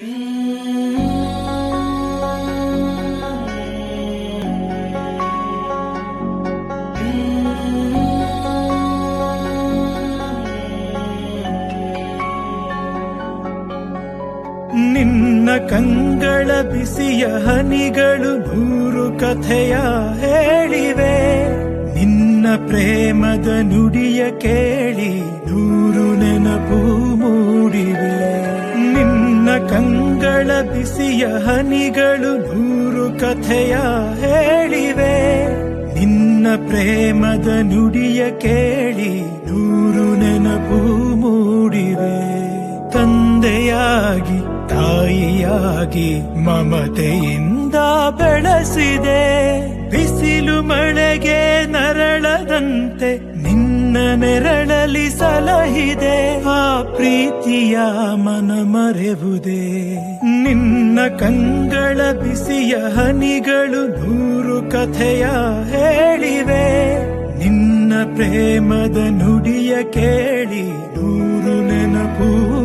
ನಿನ್ನ ಕಂಗಳ ಬಿಸಿಯ ಹನಿಗಳು ನೂರು ಕಥೆಯ ಹೇಳಿವೆ. ನಿನ್ನ ಪ್ರೇಮದ ನುಡಿಯ ಕೇಳಿ ನೂರು ಬಿಸಿಯ ಹನಿಗಳು ನೂರು ಕಥೆಯ ಹೇಳಿವೆ. ನಿನ್ನ ಪ್ರೇಮದ ನುಡಿಯ ಕೇಳಿ ನೂರು ನೆನಪು ಮೂಡಿವೆ. ತಂದೆಯಾಗಿ, ತಾಯಿಯಾಗಿ ಮಮತೆಯಿಂದ ಬೆಳೆಸಿದೆ. ಬಿಸಿಲು ಮಳೆಗೆ ನರಳದಂತೆ ನಿನ್ನ ನೆರಳಲಿ ಸಲಹಿದೆ, ಆ ಪ್ರೀತಿಯ ಮನ ಮರೆವುದೇ. ನಿನ್ನ ಕಂಗಳ ಬಿಸಿಯ ಹನಿಗಳು ನೂರು ಕಥೆಯ ಹೇಳಿವೆ. ನಿನ್ನ ಪ್ರೇಮದ ನುಡಿಯ ಕೇಳಿ ನೂರು ನೆನಪು